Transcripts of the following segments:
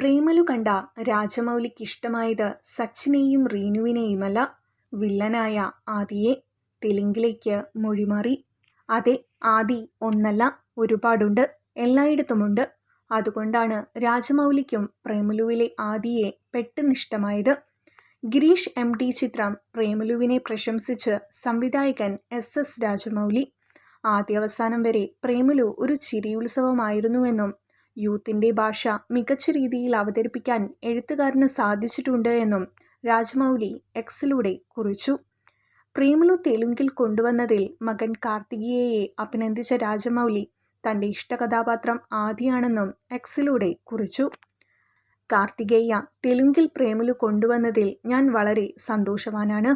പ്രേമലു കണ്ട രാജമൗലിക്കിഷ്ടമായത് സച്ചിനെയും റീനുവിനെയുമല്ല വില്ലനായ ആദിയെ തെലുങ്കിലേക്ക് മൊഴിമാറി. അതെ ആദി ഒന്നല്ല ഒരുപാടുണ്ട് എല്ലായിടത്തുമുണ്ട്. അതുകൊണ്ടാണ് രാജമൗലിക്കും പ്രേമലുവിലെ ആദിയെ പെട്ടെന്നിഷ്ടമായത്. ഗിരീഷ് എം ടി ചിത്രം പ്രേമലുവിനെ പ്രശംസിച്ച് സംവിധായകൻ എസ് എസ് രാജമൗലി. ആദ്യാവസാനം വരെ പ്രേമലു ഒരു ചിരിയുത്സവമായിരുന്നുവെന്നും യൂത്തിന്റെ ഭാഷ മികച്ച രീതിയിൽ അവതരിപ്പിക്കാൻ എഴുത്തുകാരന് സാധിച്ചിട്ടുണ്ട് എന്നും രാജമൗലി എക്സിലൂടെ കുറിച്ചു. പ്രേമലു തെലുങ്കിൽ കൊണ്ടുവന്നതിൽ മകൻ കാർത്തികേയയെ അഭിനന്ദിച്ച രാജമൗലി തന്റെ ഇഷ്ടകഥാപാത്രം ആദിയാണെന്നും എക്സിലൂടെ കുറിച്ചു. കാർത്തികേയ തെലുങ്കിൽ പ്രേമലു കൊണ്ടുവന്നതിൽ ഞാൻ വളരെ സന്തോഷവാനാണ്.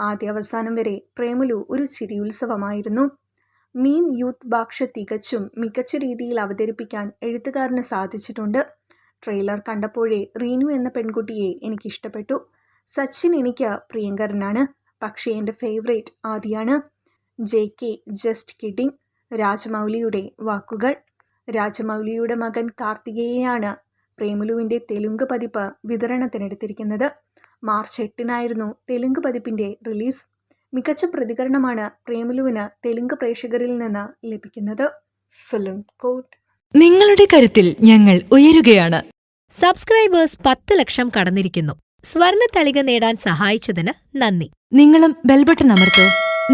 ആദ്യാവസാനം വരെ പ്രേമലു ഒരു ചിരിയുത്സവമായിരുന്നു മീം യൂത്ത് ഭാഷ തികച്ചും മികച്ച രീതിയിൽ അവതരിപ്പിക്കാൻ എഴുത്തുകാരന് സാധിച്ചിട്ടുണ്ട്. ട്രെയിലർ കണ്ടപ്പോഴേ റീനു എന്ന പെൺകുട്ടിയെ എനിക്കിഷ്ടപ്പെട്ടു. സച്ചിൻ എനിക്ക് പ്രിയങ്കരനാണ്. പക്ഷേ എന്റെ ഫേവറേറ്റ് ആദിയാണ്. ജെ കെ ജസ്റ്റ് കിഡിങ് രാജമൗലിയുടെ വാക്കുകൾ. രാജമൗലിയുടെ മകൻ കാർത്തികേയാണ് പ്രേമലുവിന്റെ തെലുങ്ക് പതിപ്പ് വിതരണത്തിനെടുത്തിരിക്കുന്നത്. മാർച്ച് എട്ടിനായിരുന്നു തെലുങ്ക് പതിപ്പിന്റെ റിലീസ്. മികച്ച പ്രതികരണമാണ് പ്രേമലുവിന് തെലുങ്ക് പ്രേക്ഷകരിൽ നിന്ന് ലഭിക്കുന്നത്. Film quote. നിങ്ങളുടെ കരുത്തിൽ ഞങ്ങൾ ഉയരുകയാണ്. സബ്സ്ക്രൈബേഴ്സ് പത്ത് ലക്ഷം കടന്നിരിക്കുന്നു. സ്വർണ തളിക നേടാൻ സഹായിച്ചതിന് നന്ദി. നിങ്ങളും ബെൽബട്ടൺ അമർത്തോ.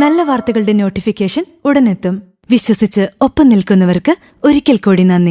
നല്ല വാർത്തകളുടെ നോട്ടിഫിക്കേഷൻ ഉടനെത്തും. വിശ്വസിച്ച് ഒപ്പം നിൽക്കുന്നവർക്ക് ഒരിക്കൽ കൂടി നന്ദി.